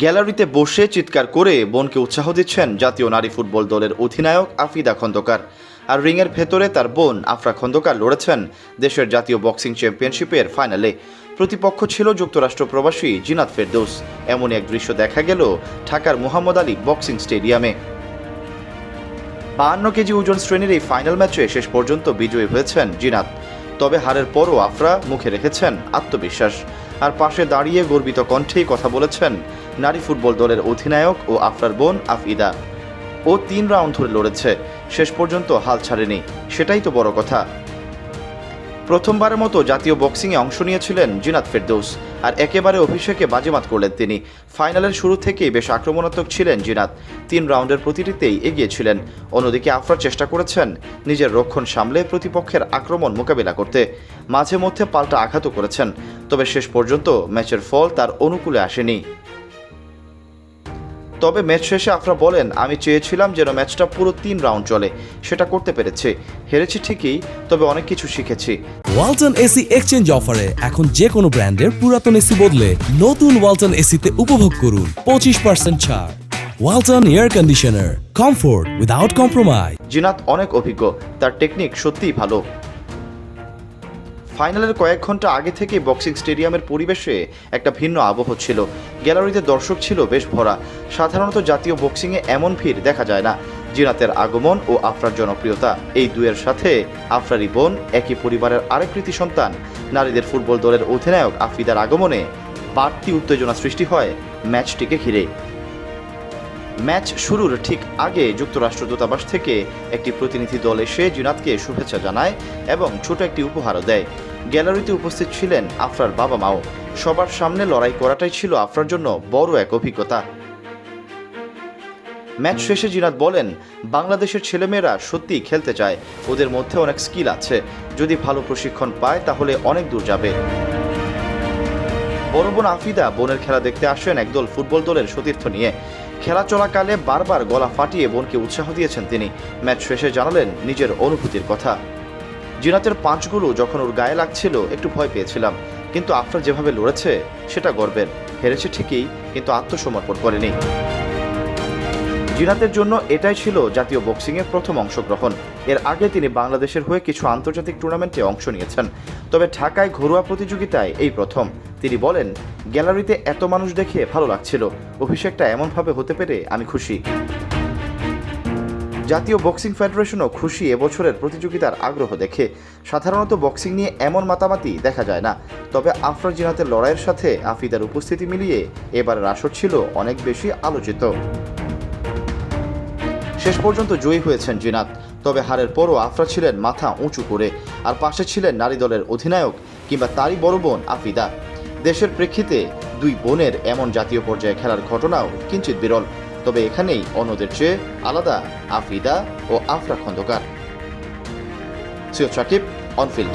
গ্যালারিতে বসে চিৎকার করে বোনকে উৎসাহ দিচ্ছেন জাতীয় নারী ফুটবল দলের অধিনায়ক আফিদা খন্দকার। আর রিংয়ের ভেতরে তার বোন আফরা খন্দকার লড়েছেন দেশের জাতীয় বক্সিং চ্যাম্পিয়নশিপের ফাইনালে। প্রতিপক্ষ ছিল যুক্তরাষ্ট্র প্রবাসী জিনাত ফেরদৌস। এমন এক দৃশ্য দেখা গেল ঢাকার মোহাম্মদ আলী বক্সিং স্টেডিয়ামে। বাহান্ন কেজি ওজন শ্রেণির এই ফাইনাল ম্যাচে শেষ পর্যন্ত বিজয়ী হয়েছেন জিনাত। তবে হারের পরও আফরা মুখে রেখেছেন আত্মবিশ্বাস। আর পাশে দাঁড়িয়ে গর্বিত কণ্ঠেই কথা বলেছেন নারী ফুটবল দলের অধিনায়ক ও আফরার বোন আফইদা। ও তিন রাউন্ড ধরে লড়েছে, শেষ পর্যন্ত হাল ছাড়েনি, সেটাই তো বড় কথা। প্রথমবারের মতো জাতীয় বক্সিংয়ে অংশ নিয়েছিলেন জিনাত ফেরদৌস, আর একেবারে অভিষেকে বাজিমাত করলেন তিনি। ফাইনালের শুরু থেকেই বেশ আক্রমণাত্মক ছিলেন জিনাত। তিন রাউন্ডের প্রতিটিতেই এগিয়েছিলেন অন্যদিকে আফরা চেষ্টা করেছেন নিজের রক্ষণ সামলে প্রতিপক্ষের আক্রমণ মোকাবিলা করতে। মাঝে মধ্যে পাল্টা আঘাতও করেছেন, তবে শেষ পর্যন্ত ম্যাচের ফল তার অনুকূলে আসেনি। তবে ম্যাচ শেষে আফরা বলেন আমি চেয়েছিলাম যেন ম্যাচটা পুরো তিন রাউন্ড চলে। সেটা করতে পেরেছে। হেরেছি ঠিকই তবে অনেক কিছু শিখেছি। ওয়ালটন এসি এক্সচেঞ্জ অফারে এখন যে কোনো ব্র্যান্ডের পুরাতন এসি বদলে নতুন ওয়ালটন এসিতে উপভোগ করুন। পঁচিশ পার্সেন্ট ছাড়। Walton air conditioner. Comfort without compromise. Zinat অনেক অভিজ্ঞ। তার টেকনিক সত্যিই ভালো। ফাইনালের কয়েক ঘণ্টা আগে থেকে বক্সিং স্টেডিয়ামের পরিবেশে একটা ভিন্ন আবহ ছিল। গ্যালারিতে দর্শক ছিল বেশ ভরা। সাধারণত জাতীয় বক্সিংয়ে এমন ভিড় দেখা যায় না, জিনাতের আগমন ও আফরার জনপ্রিয়তা। এই দুয়ের সাথে আফরারি বোন, একই পরিবারের আরেক কৃতি সন্তান। নারীদের ফুটবল দলের অধিনায়ক আফিদার আগমনে বাড়তি উত্তেজনা সৃষ্টি হয় ম্যাচটিকে ঘিরে। ম্যাচ শুরুর ঠিক আগে যুক্তরাষ্ট্র দূতাবাস থেকে একটি প্রতিনিধি দল এসে জিনাতকে শুভেচ্ছা জানায় এবং ছোট একটি উপহারও দেয়। গ্যালারিতে উপস্থিত ছিলেন আফরার বাবা মাও। সবার সামনে লড়াই করাটাই ছিল আফরার জন্য বড় এক অভিজ্ঞতা। ম্যাচ শেষে জিনাত বলেন, বাংলাদেশের ছেলেমেয়েরা সত্যিই খেলতে চায়। ওদের মধ্যে অনেক স্কিল আছে। যদি ভালো প্রশিক্ষণ পায়, তাহলে অনেক দূর যাবে। বড় বোন আফিদা বোনের খেলা দেখতে আসেন একদল ফুটবল দলের সতীর্থ নিয়ে। খেলা চলাকালে বারবার গলা ফাটিয়ে বোনকে উৎসাহ দিয়েছেন তিনি। ম্যাচ শেষে জানালেন নিজের অনুভূতির কথা। জিনাতের পাঁচগুলো যখন ওর গায়ে লাগছিল, একটু ভয় পেয়েছিলাম। কিন্তু আফরা যেভাবে লড়েছে, সেটা গর্বের। হেরেছে ঠিকই, কিন্তু আত্মসমর্পণ করেনি। জিনাতের জন্য এটাই ছিল জাতীয় বক্সিংয়ের প্রথম অংশগ্রহণ। এর আগে তিনি বাংলাদেশের হয়ে কিছু আন্তর্জাতিক টুর্নামেন্টে অংশ নিয়েছেন। তবে ঢাকায় ঘরোয়া প্রতিযোগিতায় এই প্রথম। তিনি বলেন, গ্যালারিতে এত মানুষ দেখে ভালো লাগছিল। অভিষেকটা এমনভাবে হতে পেরে আমি খুশি। জাতীয় বক্সিং ফেডারেশনও খুশি এবছরের প্রতিযোগিতার আগ্রহ দেখে। সাধারণত বক্সিং নিয়ে এমন মাতামাতি দেখা যায় না। তবে আফরা জিনাতের লড়াইয়ের সাথে আফিদার উপস্থিতি মিলিয়ে এবারের আসর ছিল অনেক বেশি আলোচিত। শেষ পর্যন্ত জয়ী হয়েছেন জিনাত। তবে হারের পরও আফরা ছিলেন মাথা উঁচু করে, আর পাশে ছিলেন নারী দলের অধিনায়ক কিংবা তারই বড় বোন আফিদা দেশের প্রেক্ষিতে দুই বোনের এমন জাতীয় পর্যায়ে খেলার ঘটনাও কিঞ্চিত বিরল, তবে এখানেই অন্যদের চেয়ে আলাদা আফিদা ও আফরা খন্দকার। সৈয়দ সাকিব অনফিল্ড